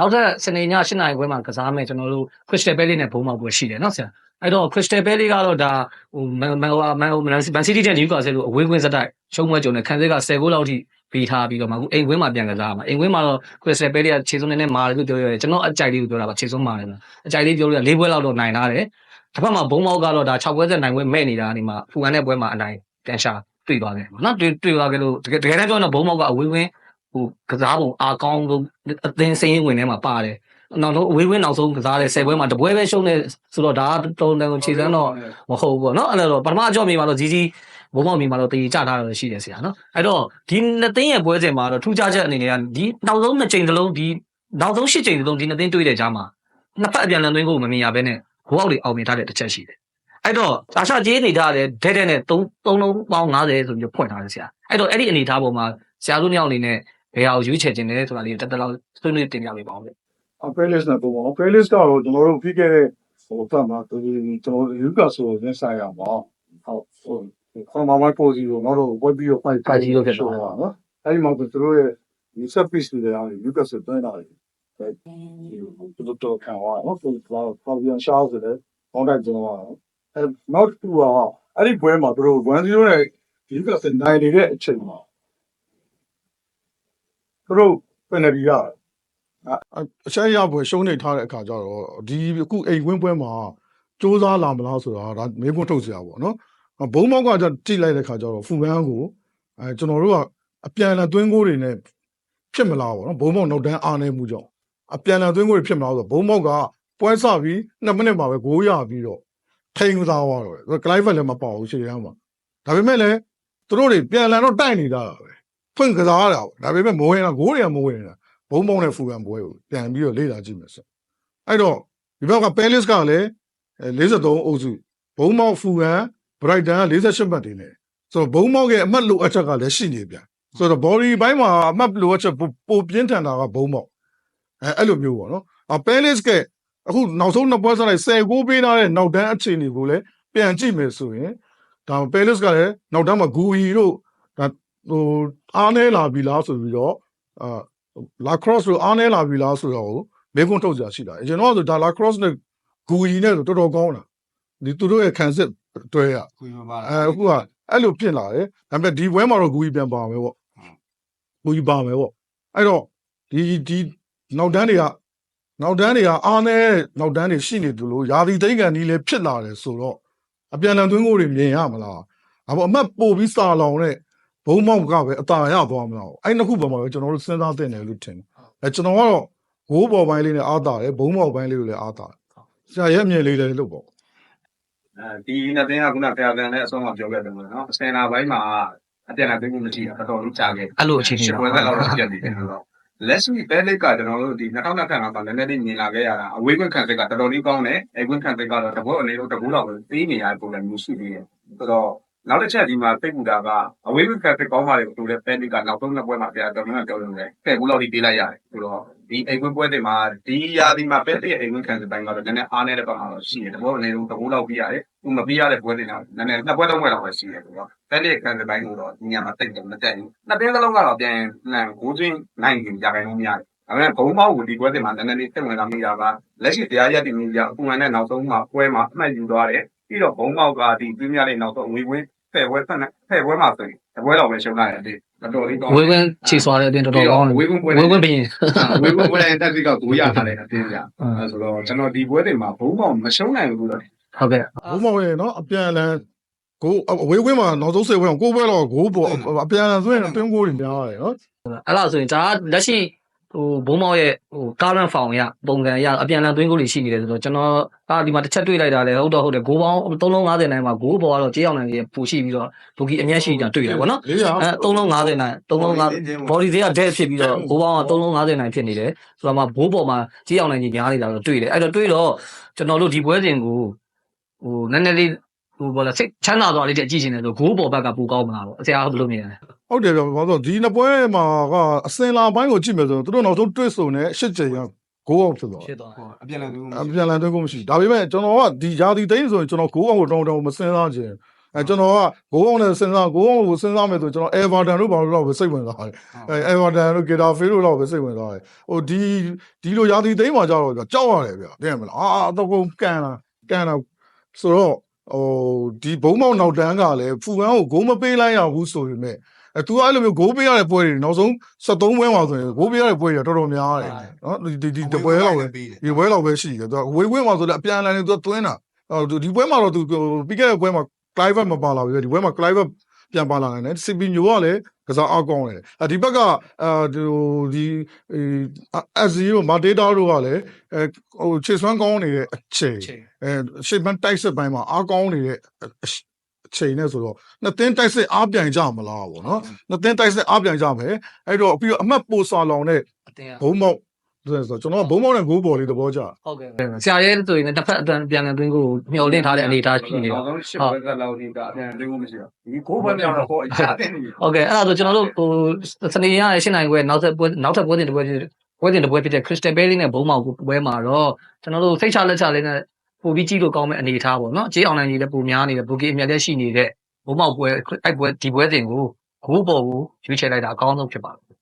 နောက်ထပ်စနေည8နာရီခွဲမှာကစားမယ်ကျွန်တော်တို့ Crystal Palace နဲ့ဘုံမောက်ပွဲရှိတယ်နော်ဆရာအဲ့တော့ Crystal Palace ကတော့ဒါဟိုမန်မန်မန်မန်စီးတီးတဲ့ Newcastle လို့အဝေးကွင်းစတိုက်ရှုံးပွဲကြုံတယ်ခံစစ်က10ဂိုးလောက်ထိပေးထားပြီးတော့မှအခုအိမ်ကွင်းမှာပြန်ကစားမှာအိမ်ကွင်းမှာတော့ Crystal Palace ကခြေစွန်းနဲ့မာတယ်လို့ပြောရတယ်ကျွန်တော်အကြိုက်လေးကိုပြောတာပါခြေစွန်းမာတယ်လားအကြိုက်လေးပြောလို့၄ပွဲလောက်တော့နိုင်ထားတယ်တစ်ဖက်မှာဘုံမောက်ကတော့ဒါ6ပွဲဆက်နိုင်ပွဲမဲ့နေတာဒီမှာဖူကန်တဲ့ပွဲမှာအနိုင်ပြန်ရှာတွေ့သွားတယ်ပေါ့နော်တွေ့တွေ့သွားကြလို့တကယ်တကယ်တမ်းပြောရင်တော့ဘုံမောက်ကအဝေးကွင်း ဟိုကစားပုံအားကောင်းဆုံးအသင်းစင်းရင်ဝင်ထဲမှာပါတယ်နောက်ဆုံးအဝေးဝင်းနောက်ဆုံးကစားတဲ့10ပွဲမှာတပွဲပဲရှုံးနေဆိုတော့ဒါကတုံတန်ကိုခြေစမ်းတော့မဟုတ်ဘူးပေါ့နော်အဲ့တော့ပထမအကြော့မြေမှာတော့ကြီးကြီးဘုံမောက်မြေမှာတော့တည်ကြထားတာရှိတယ်ဆရာနော်အဲ့တော့ဒီနှစ်သိန်းရဲ့ပွဲစဉ်မှာတော့ထူးခြားချက်အနေနဲ့ကဒီနောက်ဆုံးနှစ်ချိန်သလုံးဒီနောက်ဆုံးရှစ်ချိန်သလုံးဒီနှစ်သိန်းတွေ့တဲ့ကြားမှာနှစ်ဖက်အပြန်လန်သွင်းကိုမမြင်ရဘဲနဲ့ဂိုးအောက်တွေအောင်မြင်ထားတဲ့တစ်ချက်ရှိတယ်အဲ့တော့အာရှကြေးအနေထားတဲ့ဒဲဒဲနဲ့3 3လုံးပေါင်း90ဆိုပြီးဖွင့်ထားတယ်ဆရာအဲ့တော့အဲ့ဒီအနေထားပေါ်မှာဆရာတို့ညောင်အနေနဲ့ ဘယ်ဟာကိုရွေးချယ်ခြင်းလဲဆိုတာလေးတက်တက်လောက်ဆွေးနွေးတင်ပြပေးပါဦးအပယ်လစ်နဲ့ပုံပေါ့အပယ်လစ်ကတော့ကျွန်တော်တို့ပြီးခဲ့တဲ့ဟိုတက်မှာသူကျွန်တော်ယူကာဆိုနဲ့ဆိုင်ရမှာဟုတ်ဟိုခေါမမိုက်ပိုစီကိုတော့ဝက်ပြီးတော့ဖိုက်ဖိုက်ကြီးလို့ဖြစ်သွားတယ်နော်အဲဒီမှာသူတို့ရဲ့ဒီဆက်ပစ်တွေအောင်ယူကာဆိုတွန်းလာတယ်သူတို့တော့ခံသွားနော်သူကတော့ဖော်ပြန်ရှောက်ဆိုတယ်ကောင်းတိုက်ကျွန်တော်အဲနောက်တစ်ခုကအဲ့ဒီပွဲမှာသူတို့1-0နဲ့ယူကာဆိုနိုင်နေတဲ့အချိန်မှာ သူတို့ပယ်နတီရတယ်အချက်ရပွဲရှုံးနေထားတဲ့အခါကျတော့ဒီအခုအိမ်ဝင်းပွဲမှာစ조사လာမလားဆိုတာဒါမေးခွန်းထုတ်စရာပေါ့နော်ဘုံမောက်ကကြကြည့်လိုက်တဲ့အခါကျတော့ဖူဘန်းကိုအဲကျွန်တော်တို့ကအပြန်အလှန်သွင်းကိုတွေနဲ့ဖြစ်မလားပေါ့နော်ဘုံမောက်နောက်တန်းအားနေမှုကြောင့်အပြန်အလှန်သွင်းကိုတွေဖြစ်မလားဆိုတော့ဘုံမောက်ကပွဲစပြီး2မိနစ်မှာပဲဂိုးရပြီးတော့ထိန်ကစားသွားတော့တယ်ကလိုက်ဖက်လည်းမပေါ့ဘူးရှေ့ရမ်းမှာဒါပေမဲ့လည်းသူတို့တွေပြန်အလှန်တော့တိုက်နေတာပဲ ဖွင့်ကစားရတာပေါ့ဒါပေမဲ့မဝင်တာဂိုးတွေကမဝင်တာဘုံဘုံနဲ့ဖူကန်ပွဲကိုပြန်ပြီးတော့လေ့လာကြည့်မယ်ဆက်အဲ့တော့ဒီဘက်ကပဲလစ်ကလည်း53အုပ်စုဘုံမောက်ဖူကန်ဘရိုက်တန်က48မှတ်တွေနဲ့ဆိုတော့ဘုံမောက်ရဲ့အမှတ်လိုအပ်ချက်ကလည်းရှိနေပြန်ဆိုတော့ body ဘိုင်းမှာအမှတ်လိုအပ်ချက်ပိုပိုပြင်းထန်တာကဘုံမောက်အဲအဲ့လိုမျိုးပေါ့နော်အပဲလစ်ကအခုနောက်ဆုံးနှစ်ပွဲစားလိုက်10ဂိုးပေးထားတဲ့နောက်တန်းအခြေအနေကိုလည်းပြန်ကြည့်မယ်ဆိုရင်ဒါပဲလစ်ကလည်းနောက်တန်းမှာဂူဟီတို့ဒါ ဟိုအားနေလာပြီလားဆိုပြီးတော့အာလာခရော့စ်လို့အားနေလာပြီလားဆိုတော့မေကွန်းထုတ်ကြရှိတာကျွန်တော်ကဆိုဒါလာခရော့စ်နဲ့ဂူရီနဲ့ဆိုတော်တော်ကောင်းတာဒီသူတို့ရဲ့ခံစစ်တွဲရခွေမပါအဲအခုကအဲ့လိုဖြစ်လာတယ်ဒါပေမဲ့ဒီဘွဲမှာတော့ဂူရီပြန်ပါမယ်ပေါ့ဂူရီပါမယ်ပေါ့အဲ့တော့ဒီဒီနောက်တန်းတွေကနောက်တန်းတွေကအားနေနောက်တန်းတွေရှိနေသူလို့ယာဒီသိန်းကန်ကြီးလည်းဖြစ်လာတယ်ဆိုတော့အပြန်လန်သွင်းကိုတွေမြင်ရမလားအပေါ်အမတ်ပို့ပြီးစာလောင်တဲ့ ဘုံမောက်ကပဲအตาရသွားမလားအဲ့နှစ်ခုပေါ်မှာပဲကျွန်တော်တို့စဉ်းစားသင့်တယ်လို့ထင်တယ်အဲကျွန်တော်ကတော့ဂိုးပေါ်ပိုင်းလေးနဲ့အားတာတယ်ဘုံပေါ်ပိုင်းလေးကိုလည်းအားတာတယ်ဆရာရဲ့အမြင်လေးလည်းလုပ်ပေါ့အဲဒီနှစ်သိန်းကခုနဆရာကန်လည်းအဆုံးမပြောခဲ့တယ်နော်စင်နာဘိုင်းမှာအပြန်အသိမှုမရှိတာတော်တော်လေးကြာခဲ့အဲ့လိုအခြေအနေရှတော့ပွဲသက်လောက်တော့ပြတ်နေတယ်ဆိုတော့လက်ရှိပဲလစ်ကကျွန်တော်တို့ဒီ2025မှာလည်းနည်းနည်းလေးမြင်လာခဲ့ရတာအဝေးကွင်းခံစစ်ကတော်တော်လေးကောင်းတယ်အဲကွင်းခံစစ်ကတော့တဘောအနေနဲ့တကူတော့ပဲသေးနေရပုံလည်းမျိုးရှိသေးတယ်ဆိုတော့ နောက်တစ်ချက်ဒီမှာသိပူတာကအဝေးကွင်းခံစစ်ကောင်းပါလေတို့လည်းပဲလစ်ကနောက်ဆုံးနှစ်ပွဲမှာပြတော်တော်များပြောလို့ရတယ်ဖဲ့ကူလောက်ထိပေးလိုက်ရတယ်ဆိုတော့ဒီအိမ်ကွင်းပွဲတွေမှာဒီရာသီမှာပဲလစ်ရဲ့အိမ်ကွင်းခံစစ်တိုင်းကတော့နည်းနည်းအားနေတဲ့ဘက်မှာတော့ရှိတယ်တဘောအနေနဲ့တကူလောက်ပြီးရတယ်သူမပြီးရတဲ့ပွဲတွေတော့နည်းနည်းနှစ်ပွဲသုံးပွဲတော့ပဲရှိတယ်ဆိုတော့ပဲလစ်ခံတဲ့ဘိုင်းကိုတော့ညမှာတိတ်တယ်မတက်ဘူးနှစ်တင်းတစ်လုံးကတော့ပြန်လန်ကိုချင်းနိုင်ကြရခိုင်လို့မရတယ်ဒါပေမဲ့ဘုံပေါက်ကိုဒီပွဲတင်မှာနည်းနည်းလေးတက်ဝင်လာမိတာပါလက်ရှိတရားရက်တည်မှုကြအခုမှနဲ့နောက်ဆုံးမှာပွဲမှာအမှတ်ယူသွားတယ် ပြီးတော့ဘုံပေါက်ကဒီပြင်းများလေးနောက်ဆုံးဝေဝင်းဖဲ့ပွဲဖက်နဲ့ဖဲ့ပွဲမှာဆိုရင်တပွဲတော့ပဲရှုံးလာတယ်ဒီတော်တော်လေးကောင်းဝေးဝင်းခြေစွာတဲ့အတင်းတော်တော်ကောင်းတယ်ဝေဝင်းပွဲဝေးဝင်းဘင်းဝေဝင်းပွဲတဲ့တက်စီကကိုရထားတယ်အတင်းကြအဲဆိုတော့ကျွန်တော်ဒီပွဲတင်မှာဘုံပေါက်မရှုံးနိုင်ဘူးတော့ဟုတ်ကဲ့ဘုံမောက်ရဲ့နော်အပြန်အလှန်ဂိုးအဝေးဝင်းမှာနောက်ဆုံးစေပွဲအောင်ကိုးပွဲတော့ဂိုးပေါ်အပြန်အလှန်သွင်းတွင်းကိုးတွေများတယ်နော်အဲ့လားဆိုရင်ဒါကလက်ရှိ ဟိုဘုံမောက်ရဲ့ဟို current form ရပုံစံရအပြန်အလှန်သွင်းကိုလေးရှိနေတယ်ဆိုတော့ကျွန်တော်အာဒီမှာတစ်ချက်တွေ့လိုက်တာလေဟုတ်တော့ဟုတ်တယ်ဂိုးပေါင်း3လုံး50နိုင်မှာဂိုးပေါ်ကတော့ကြေးအောင်နိုင်ရဲ့ပူရှိပြီးတော့ဘူကီအမျက်ရှိတာတွေ့တယ်ဗောနော်လေးရာအဲ3လုံး50နိုင်3လုံး50 body တွေက dead ဖြစ်ပြီးတော့ဘိုးပေါင်းက3လုံး50နိုင်ဖြစ်နေတယ်ဆိုတော့မှဘိုးပေါ်မှာကြေးအောင်နိုင်ကြီးများနေတာတော့တွေ့တယ်အဲ့တော့တွေ့တော့ကျွန်တော်တို့ဒီပွဲစဉ်ကိုဟိုနည်းနည်းလေးဟိုဘောလားစိတ်ချမ်းသာသွားလေးတည်းကြည့်ရှင်တယ်ဆိုဂိုးပေါ်ဘက်ကပူကောင်းမလားပေါ့အစရာဘယ်လိုမြင်လဲ ဟုတ်တယ်ဗျဘာလို့ဒီနှစ်ပွဲမှာကအစင်လာပိုင်းကိုကြည့်မယ်ဆိုတော့သူတို့နောက်ဆုံးတွေ့ဆုံတဲ့ရှစ်ကြိမ်ကဂိုးအောင်ဖြစ်သွားဖြစ်သွားအပြန်လည်းသူအပြန်လန်တွဲကိုမရှိဒါပေမဲ့ကျွန်တော်ကဒီဂျာတီသိန်းဆိုရင်ကျွန်တော်ဂိုးအောင်ကိုတောင်းတောင်းမစင်းစားခြင်းအဲကျွန်တော်ကဂိုးအောင်နဲ့စဉ်းစားဂိုးအောင်ကိုစဉ်းစားမယ်ဆိုကျွန်တော် Everton တို့ဘာလို့တော့ပဲစိတ်ဝင်စားတယ်အဲ Everton တို့ Getafe တို့တော့ပဲစိတ်ဝင်စားတယ်ဟိုဒီဒီလိုရာသီသိမ်းမှာကြတော့ကြောက်ရတယ်ဗျသိရမလားအာတော့ကုန်ကန်လာကန်လာဆိုတော့ဟိုဒီဘုံမောက်နောက်တန်းကလည်းဖူဝမ်းကိုဂိုးမပေးလိုက်ရဘူးဆိုပေမဲ့ အဲ तू အဲ့လိုမျိုးဂိုးပေးရတဲ့ပွဲတွေနောက်ဆုံး73ပွဲမှာဆိုရင်ဂိုးပေးရတဲ့ပွဲတွေတော်တော်များတယ်နော်ဒီဒီဒီတပွဲလောက်ပဲဒီပွဲလောက်ပဲရှိတယ်သူကဝေးဝေးမှာဆိုလည်းအပြန်အလှန်နေသူကသွင်းတာအော်သူဒီပွဲမှာတော့သူပြီးခဲ့တဲ့ပွဲမှာ Clive မပါလာဘူးဒီပွဲမှာ Clive ပြန်ပါလာနိုင်တယ် CP ညိုကလည်းကစားအောက်ကောင်းတယ်အဒီဘက်ကအဲဒီဒီအဇီရိုမာဒေတာတို့ကလည်းအဲဟိုခြေစွမ်းကောင်းနေတဲ့အချိန်ချိန်အဲရှေ့ဘန်တိုက်စစ်ပိုင်းမှာအားကောင်းနေတဲ့အ ချိန်နဲ့ဆိုတော့နှစ်သင်းတိုက်စစ်အားပြိုင်ကြမလားပေါ့နော်နှစ်သင်းတိုက်စစ်အားပြိုင်ကြမယ်အဲ့တော့ပြီးတော့အမှတ်ပိုစာလောင်တဲ့အတင်းဘုံမောက်ဆိုတော့ကျွန်တော်ကဘုံမောက်နဲ့ဂိုးပေါ်လေးသဘောကျတယ်ဟုတ်ကဲ့ဆရာရဲဆိုရင်လည်းတစ်ဖက်အတန်ပြန်ပြန်သွင်းကိုမျှော်လင့်ထားတဲ့အနေအထားရှိနေနေတာတော့ရှစ်ဘက်ကလောက်ဒီကအပြန်သိဖို့မရှိတော့ဒီကိုယ်ဘက်မြောက်တော့ဟောအရာတင်နေပြီဟုတ်ကဲ့အဲ့ဒါဆိုကျွန်တော်တို့ဟိုစနေရရဲ့ရှင်းနိုင်ခွဲနောက်ဆက်ပွဲနောက်ထပ်ပွဲတင်တစ်ပွဲဖြစ်ပွဲတင်တစ်ပွဲဖြစ်တဲ့ Crystal Palace နဲ့ဘုံမောက်ပွဲမှာတော့ကျွန်တော်တို့စိတ်ချလက်ချလေးနဲ့ ပိုပြီးကြည့်လို့ကောင်းမဲ့အနေအထားပေါ့နော်ကြေးအောင်နိုင်ကြီးလည်းပိုများနေတယ်ဘူကီအမြတ်လည်းရှိနေတဲ့ဘုံမောက်ပွဲအဲ့ပွဲဒီပွဲတင်ကိုဂိုးပေါ်ကိုရွေးချယ်လိုက်တာအကောင်းဆုံးဖြစ်ပါတယ်